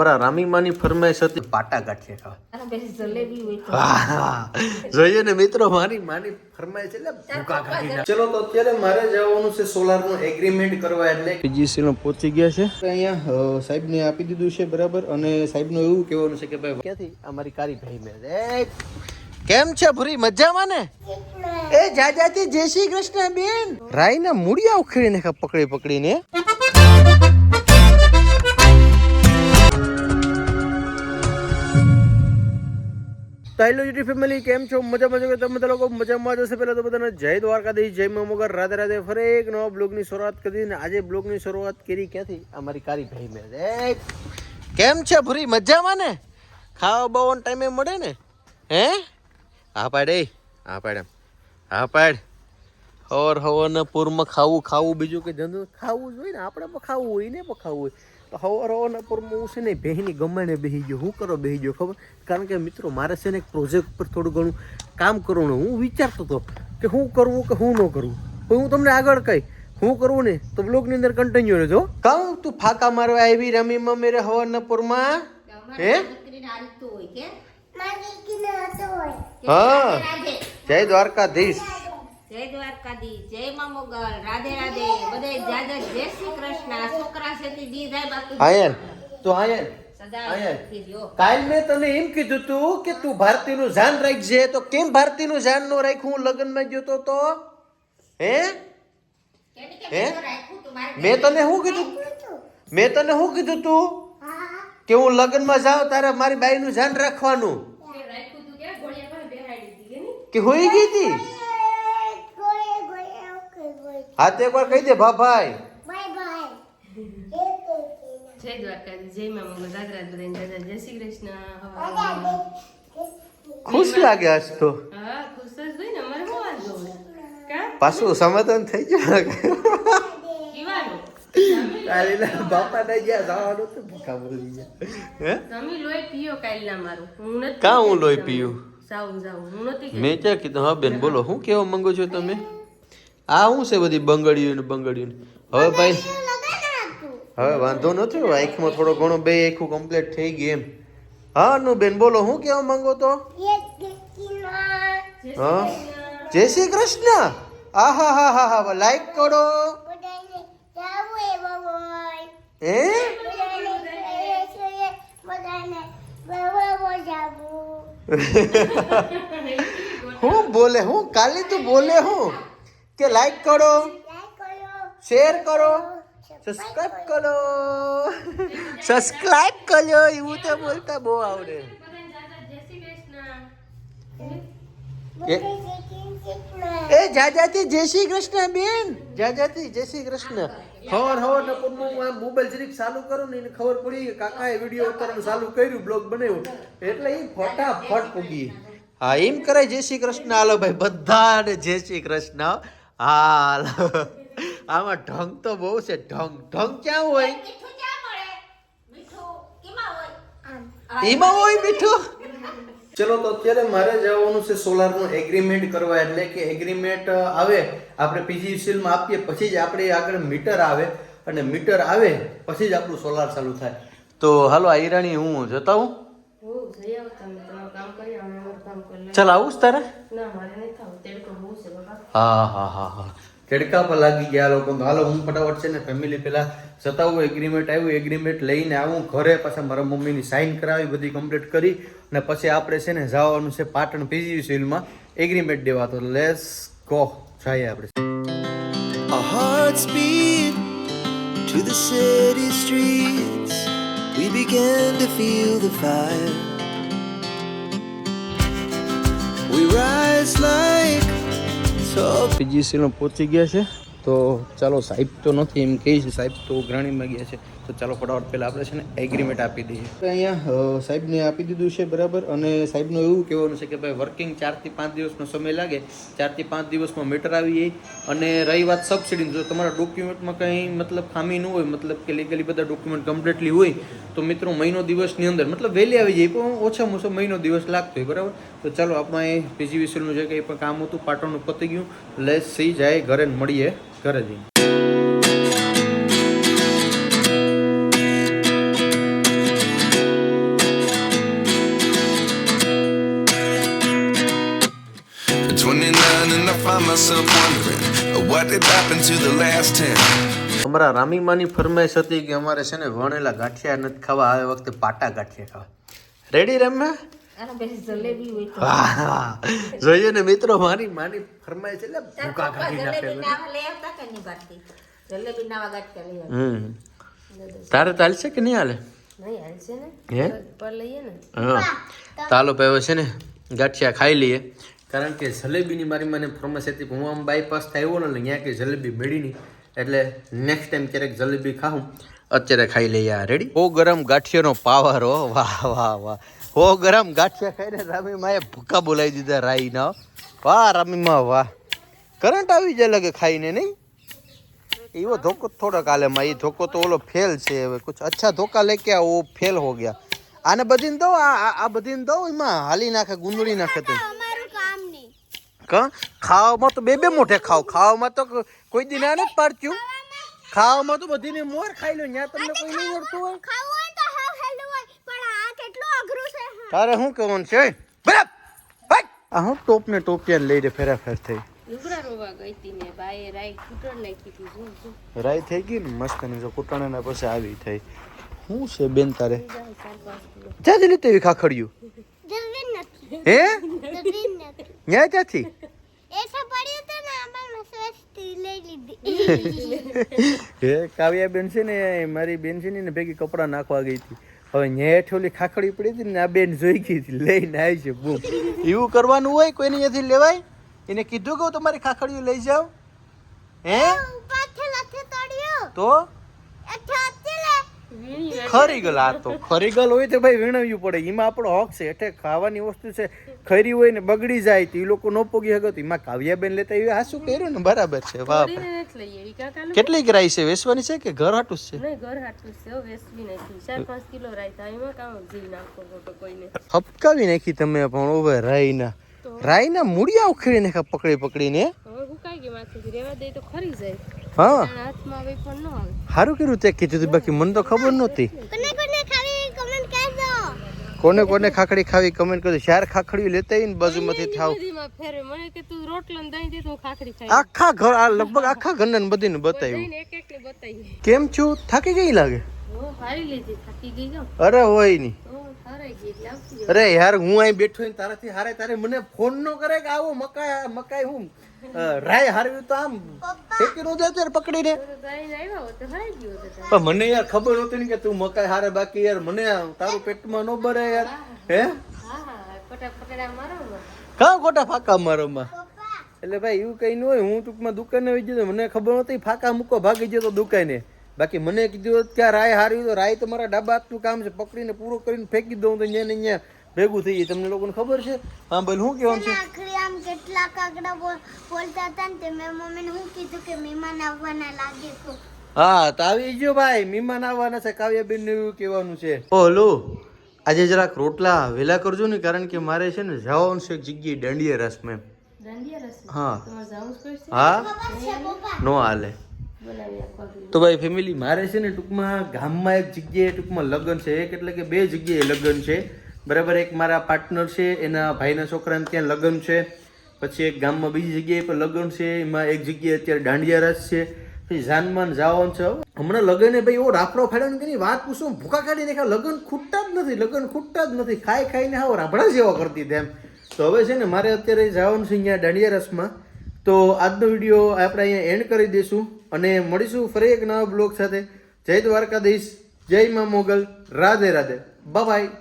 અમારા રામીમાની ફરમાઈશ હતી. પાટા ગાંઠિયા ખાવા. આના પછી જલેબી હોય તો. હા જોઈએ ને મિત્રો મારી માની ફરમાઈશ એટલે ભૂકા કાઢી ચલો તો અત્યારે મારે જવાનું છે સોલારનું એગ્રીમેન્ટ કરવા એટલે. પીજીસી નો પહોંચી ગયા છે. અહીંયા સાહેબ ને આપી દીધું છે બરાબર અને સાહેબનું એવું કહેવાનું છે કે ભાઈ ક્યાંથી? અમારી કારી ભાઈ મેં. કેમ છે ભૂરી? મજામાં ને? એ જાજાતી જય શ્રી કૃષ્ણ બેન. રાઈ ના મૂળિયા ઉખેડી નાખા પકડી પકડીને. તો હેલો ફેમિલી કેમ છો? મજા મજા કે તમે બધા લોકો મજામાં જશે પહેલાં તો બધાને જય દ્વારકાધીશ, જય મા મોગર રાધે રાધે ફરી એક નવા બ્લોગની શરૂઆત કરી અને આજે બ્લોગની શરૂઆત કરી ક્યાંથી? અમારી કારી ભાઈ મેં. કેમ છે ભૂરી? મજામાં ને? ખાવા બાવાનો ટાઈમે મળે ને? હે? હા પાડ હા પાડ. હા પાડ. હવર હવરના પૂરમાં ખાવું ખાવું બીજું કે ધંધો? ખાવું જોઈએ ને? આપણે પણ ખાવું હોય ને પણ ખાવું હોય. તો હવર હવરના પૂરમાં હું છે ને બહેની ગમાણે બેસી ગયો. હું કરો બેસી ગયો ખબર? કારણ કે મિત્રો મારે છે ને એક પ્રોજેક્ટ પર થોડું ઘણું કામ કરવાનું. હું વિચારતો હતો કે હું કરવું કે હું ન કરવું. પણ હું તમને આગળ કહી હું કરવું ને તો બ્લોગની અંદર કન્ટિન્યુ રહેજો કહું તું ફાકા મારવા આવી રમી મમ્મી રે પરમાં? હે? હા. જય દ્વારકાધીશ. જય દ્વારકાધીશ. જય માં મોગલ. રાધે રાધે. બધે જાજા. જય શ્રી કૃષ્ણ. છોકરા આયન તો આયન. કાલ મેં તને એમ કીધું તું કે તું ભારતીનું ધ્યાન રાખજે. તો કેમ ભારતીનું ધ્યાન ન રાખ્યું? હું લગ્નમાં ગયો તો તો? હે? હે? મેં તો રાખ્યું તું મારે મેં તને શું કીધું? મેં તને શું કીધું તું? કે હું લગ્નમાં જાઉં તારે મારી બાઈનું ધ્યાન રાખવાનું. કે હોઈ ગઈ હતી હા તે એકવાર કહી દે ભા ભાઈ. જય દ્વારકાધીશ જય મા મંગળ રાધરાજ બધાને દાદા જય શ્રી કૃષ્ણ ખુશ લાગે આજ તો હા ખુશ જ હોય ને અમારે શું વાંધો કા પાછું સમાધાન થઈ ગયું પીવાનું કાલે બાપા ને ગયા જવાનું તો ભૂખા ગયા હે તમે લોહી પીયો કાલના મારું હું નથી કાં હું લોહી પીયું? હું નથી મેં ક્યાં કીધું હા બેન બોલો શું કેવા માંગો છો તમે આ શું છે બધી બંગડીયું ને બંગડીયું હવે ભાઈ હવે વાંધો નથી આંખમાં થોડો ઘણો બે આખું કમ્પ્લીટ થઈ ગઈ એમ. હા નું બેન બોલો હું કેવા માંગો તો? હા? જય શ્રી કૃષ્ણ. આ હા હા હા હા લાઈક કરો. હે? હું બોલે હું કાલે તું બોલે હું. કે લાઈક કરો શેર કરો. સબસ્ક્રાઇબ કરો. સબસ્ક્રાઇબ કરો એવું તો બોલતા બહુ આવડે. એ એ જાજાથી જય શ્રી કૃષ્ણ બેન. જાજાથી જય શ્રી કૃષ્ણ. ખબર ખબર ને પણ હું આ મોબાઈલ જરીક ચાલુ કરું ને એને ખબર પડી કે કાકાએ વીડિયો ઉતારવાનું ચાલુ કર્યું બ્લોગ બનાવ્યો. એટલે એ ફટાફટ પૂગી. હા એમ કરે જય શ્રી કૃષ્ણ. હાલો ભાઈ બધાને જય શ્રી કૃષ્ણ. હાલ. આમાં ઢંગ તો બહુ છે. ઢંગ ઢંગ ક્યાં હોય? મીઠું ક્યાં મળે? મીઠું કેમાં હોય. એમાં હોય મીઠું? ચલો તો અત્યારે મારે જવાનું છે સોલારનું એગ્રીમેન્ટ કરવા એટલે કે એગ્રીમેન્ટ આવે. આપણે પીજીસીએલમાં આપીએ પછી જ આપણે આગળ મીટર આવે. અને મીટર આવે પછી જ આપણું સોલાર ચાલુ થાય. તો હાલો આઈરાણી હું જતા હું હું જઈ આવો તમે. તમારું કામ કરી અમે અમારું કામ કરી લઈએ. ચાલ આવું જ તારે? હા હા હા હા. કેડકા પર લાગી ગયા લોકો. હાલો, હું ફટાફટ છે ને ફેમિલી પેલા સતાવું એગ્રીમેન્ટ આવ્યું. એગ્રીમેન્ટ લઈને આવું, ઘરે પાછા મારા મમ્મીની સાઇન કરાવી, બધી કમ્પ્લીટ કરી. અને પછી આપણે છે ને જવાનું છે પાટણ પીજીસીએલમાં એગ્રીમેન્ટ દેવા. તો લેસ ગો જઈએ આપણે. To the city streets. We began to feel the fire. We rise like પીજીસીએલમાં પહોંચી ગયા છે. તો ચાલો સાહેબ તો નથી એમ કહે છે, સાહેબ તો ઉઘરાણીમાં ગયા છે. તો ચાલો ફટાફટ પહેલાં આપણે છે ને એગ્રીમેન્ટ આપી દઈએ. અહીંયા સાહેબને આપી દીધું છે બરાબર અને સાહેબનું એવું કહેવાનું છે કે ભાઈ વર્કિંગ ચારથી પાંચ દિવસનો સમય લાગે ચારથી પાંચ દિવસમાં મીટર આવી જાય અને રહી વાત સબસિડીની જો તમારા ડોક્યુમેન્ટમાં કંઈ મતલબ ખામી ન હોય, મતલબ કે લીગલી બધા ડોક્યુમેન્ટ કમ્પ્લીટલી હોય, તો મિત્રો મહિનો દિવસની અંદર, મતલબ વહેલી આવી જાય પણ ઓછામાં ઓછો મહિનો દિવસ લાગતો હોય, બરાબર? તો ચાલો આપણે અહીં પીજીવીસીએલનું જે કંઈ પણ કામ હતું, પાટણનું પતી ગયું. લેસ સી જાય ઘરે મળીએ ઘરે જઈને what did to the last ten. અમારા રામીમાની ફરમાઈશ હતી કે અમારે છે ને વણેલા ગાંઠિયા નથી ખાવા આવે વખતે પાટા ગાંઠિયા ખાવા. રેડી રમ્યા આના પછી જલેબી હોય તો. વાહ! જોઈએ ને મિત્રો મારી માની ફરમાઈશ એટલે તાર ભૂકા કાઢી નાખે તારે ચાલશે કે નહીં હાલે? હે? તાલો પેવો છે ને ગાંઠિયા ખાઈ લઈએ. કારણ કે જલેબીની મારી મને ફરમાઈશ હતી હું આમ બાયપાસ આવ્યો ને ત્યાં કે જલેબી મળી નહીં. એટલે નેક્સ્ટ ટાઈમ ક્યારેક જલેબી ખાઉં. અત્યારે ખાઈ લઈએ આ. રેડી ઓ ગરમ ગાંઠિયાનો પાવર હો. વાહ વાહ વાહ. હો ગરમ ગાંઠિયા ખાઈને રામી માએ ભૂકા બોલાવી દીધા રાઈના વાહ રામી માં વાહ. કરંટ આવી જાય લાગે ખાઈને નહીં? એવો ધોકો થોડોક હાલે માં. એ ધોકો તો ઓલો ફેલ છે હવે. કુછ અચ્છા ધોકા લેકે આ ફેલ હો ગયા. આને બધીને દો આ આ- આ બધીને દો એમાં? હાલી નાખે ગુંદળી નાખે તો. કા ખાવામાં તો બે બે મોઢે ખાવ ખાવામાં તો કો- કોઈ દિન આ નથી પાડતું ખાવામાં તો બધીને મોર ખાઈ લો ત્યાં તમને કોઈ નહીં મળતું હોય ખાવું હોય તો હાવ હેલું હોય પણ આ કેટલું અઘરું છે તારે શું કહેવાનું છે બરાબર ભાઈ આ હું ટોપ ને ટોપ ત્યાં લઈને ફેરા ફેર થઈ લુગડા રોવા ગઈ હતી ને બાએ રાઈ કૂટર નાખી હતી જો જો રાઈ થઈ ગઈ ને મસ્તની જો કૂટણાના પછી આવી થઈ શું છે બેન તારે જાય ચાર પાંચ કિલો ક્યાંથી લીધી એવી ખાખડ્યું જરૂરી નથી હે? ન્યા ક્યાંથી? હે કાવ્યા બેન છે ને મારી બેન છે ને ભેગી કપડાં નાખવા ગઈ હતી. હવે ન્યાઠ ઓલી ખાખડી પડી હતી ને આ બેન જોઈ ગઈ હતી લઈને આવી છે બૂમ. એવું કરવાનું હોય કોઈને અહીંયાથી લેવાય? એને કીધું કે હું તમારી ખાખડીઓ લઈ જાઉં? હે? તો? ખરી ગલ આ તો. ખરી ગલ હોય તો ભાઈ વીણવ્યું પડે. એમાં આપણો હક છે. એટલે ખાવાની વસ્તુ છે. ખરી હોય ને બગડી જાય તો એ લોકો ન પોગી શકે તો એમાં કાવ્યાબેન લેતા આ શું કર્યું ને? બરાબર છે. વાહ. કેટલી રાઈ છે? વેસવાની છે કે ઘર હાટું છે? ઘર હાટું છે હો, વેચવી ચાર પાંચ કિલો રાઈ થાય. એમાં કામ જીવ નાખવો કોઈને. હપકાવી નાખી તમે પણ ઓવે રાઈના. રાઈના મૂળિયા ઉખેડી નાખ્યા પકડી પકડીને. હુકાઈ ગઈ માથેથી. રેવા દે તો ખરી જાય. હા? ન સારું કર્યું તે કીધું હતું બાકી મને તો ખબર નહોતી. કોને કોને ખાવી કમેન્ટ કરજો કોને કોને ખાખડી ખાવી કમેન્ટ કરજો. ચાર ખાખડી લેતા આવીને બાજુમાંથી થાવ. મને કે તું રોટલો ને દે તો હું ખાઈ આખા ઘર આ લગભગ આખા ઘરને બધીને બતાવ્યું દહીં એક એક ને બતાવી કેમ છું? થાકી ગઈ લાગે? અરે હોય આવતી અરે યાર હું અહીં બેઠો તારાથી હારે તારે મને ફોન નો કરે કે આવો મકાઈ મકાઈ હું? રાય હારવી તો આમ ફેંકી નો દે ત્યારે પકડીને. પણ મને યાર ખબર નહોતી ને કે તું મકાઈ હારે બાકી યાર. મને તારું પેટમાં ન ભરે યાર. હે કા ખોટા ફાકા મારોમાં? એટલે ભાઈ એવું કઈ ન હોય. હું ટૂંકમાં દુકાને વહી ગયો મને ખબર નહોતી. ફાકા મૂકો ભાગી જતો તો દુકાને. બાકી મને કીધું કે રાય હાર્યું તો રાય તો મારા ડાબા હાથનું કામ છે. પકડીને પૂરો કરીને ફેંકી દઉં તો અહીંયા ને અહીંયા ભેગું થઈ તમને લોકોને ખબર છે? હા ભાઈ શું કહેવાનું છે? આખરી આમ કેટલા કાગડા બોલતા હતા ને તે મેં મમ્મીને શું કીધું કે મહેમાન આવવાના લાગે તો. હા તો આવી ગયો ભાઈ મહેમાન આવવાના છે કાવ્યાબેન ને એવું કહેવાનું છે. ઓલો આજે જરાક રોટલા વેલા કરજો ને કારણ કે મારે છે ને જવાનું છે એક જગ્યાએ દાંડિયા રસ? મેં હા? હા નો હાલે. તો. ભાઈ ફેમિલી મારે છે ને ટૂંકમાં ગામમાં એક જગ્યાએ ટૂંકમાં લગ્ન છે એક એટલે કે બે જગ્યાએ લગ્ન છે. બરાબર, એક મારા પાર્ટનર છે, એના ભાઈના છોકરાને ત્યાં લગ્ન છે. પછી એક ગામમાં બીજી જગ્યાએ પણ લગ્ન છે, એમાં એક જગ્યાએ અત્યારે દાંડિયા રસ છે. પછી જાનમાન જવાનું છે. હમણાં લગ્નને ભાઈ એવો રાફડો ફાડ્યો ને વાત પૂછું ભૂકા કાઢી નાખ્યા લગ્ન ખૂટતા જ નથી, લગ્ન ખૂટતા જ નથી. ખાઈ ખાઈને આવો રાફડા જેવા કરતી તેમ તો હવે છે ને, મારે અત્યારે જવાનું છે અહીંયા દાંડિયા રસમાં તો આજનો વીડિયો આપણે અહીંયા એન્ડ કરી દઈશું અને મળીશું ફરી એક નવા બ્લોગ સાથે. જય દ્વારકાધીશ, જય મા મોગલ, રાધે રાધે. બાય